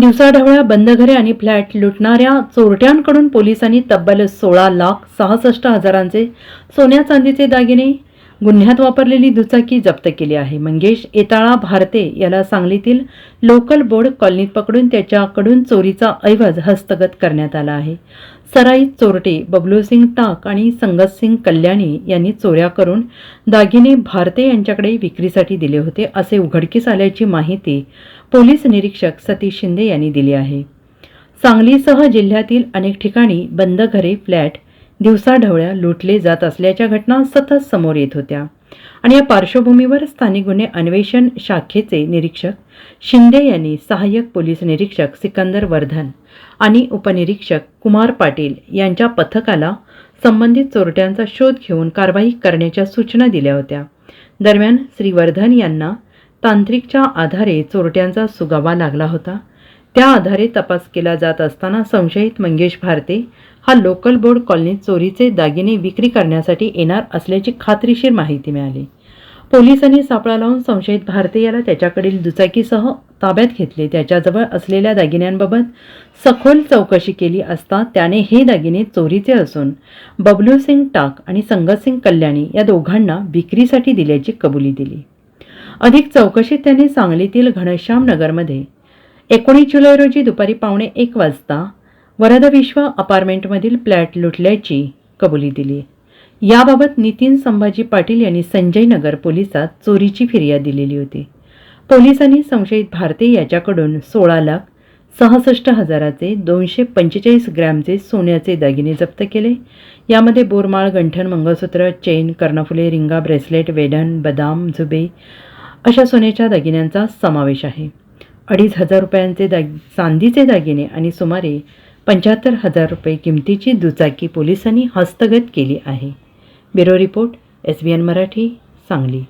दिवसाढवळ्या बंद घरे आणि फ्लॅट लुटणाऱ्या चोरट्यांकडून पोलिसांनी तब्बल सोळा लाख सहासष्ट हजारांचे सोन्या चांदीचे दागिने गुन्ह्यात वापरलेली दुचाकी जप्त केली आहे. मंगेश येताळा भारते याला सांगलीतील लोकल बोर्ड कॉलनीत पकडून त्याच्याकडून चोरीचा ऐवज हस्तगत करण्यात आला आहे. सराई चोरटे बबलूसिंग टाक आणि संगतसिंग कल्याणी यांनी चोऱ्या करून दागिने भारते यांच्याकडे विक्रीसाठी दिले होते असे उघडकीस आल्याची माहिती पोलीस निरीक्षक सतीश शिंदे यांनी दिली आहे. सांगलीसह जिल्ह्यातील अनेक ठिकाणी बंद घरे फ्लॅट दिवसाढवळ्या लुटले जात असल्याच्या घटना सतत समोर येत होत्या. आणि या पार्श्वभूमीवर स्थानिक गुन्हे अन्वेषण शाखेचे निरीक्षक शिंदे यांनी सहाय्यक पोलीस निरीक्षक सिकंदर वर्धन आणि उपनिरीक्षक कुमार पाटील यांच्या पथकाला संबंधित चोरट्यांचा शोध घेऊन कारवाई करण्याच्या सूचना दिल्या होत्या. दरम्यान श्रीवर्धन यांना तांत्रिकच्या आधारे चोरट्यांचा सुगावा लागला होता. त्या आधारे तपास केला जात असताना संशयित मंगेश भारते हा लोकल बोर्ड कॉलनीत चोरीचे दागिने विक्री करण्यासाठी येणार असल्याची खात्रीशीर माहिती मिळाली. पोलिसांनी सापळा लावून संशयित भारते याला त्याच्याकडील दुचाकीसह ताब्यात घेतले. त्याच्याजवळ असलेल्या दागिन्यांबाबत सखोल चौकशी केली असता त्याने हे दागिने चोरीचे असून बबलू सिंग टाक आणि संगतसिंग कल्याणी या दोघांना विक्रीसाठी दिल्याची कबुली दिली. अधिक चौकशीत त्याने सांगलीतील घनश्याम नगरमध्ये एकोणीस जुलै रोजी दुपारी पावणे एक वाजता वरद विश्व अपार्टमेंटमधील फ्लॅट लुटल्याची कबुली दिली. याबाबत नितीन संभाजी पाटील यांनी संजय नगर पोलिसात चोरीची फिर्याद दिलेली होती. पोलिसांनी संशयित भारती याच्याकडून सोळा लाख सहासष्ट हजाराचे दोनशे पंचेचाळीस ग्रॅमचे सोन्याचे दागिने जप्त केले. यामध्ये बोरमाळ गंठण मंगळसूत्र चेन कर्णफुले रिंगा ब्रेसलेट वेढण बदाम झुबे अशा सोन्याच्या दागिन्यांचा समावेश आहे. अडीच हजार रुपयांचे दाग चांदीचे दागिने आणि सुमारे पंच्याहत्तर हजार रुपये किमतीची दुचाकी पोलिसांनी हस्तगत केली आहे. Bureau report S B N Marathi Sangli.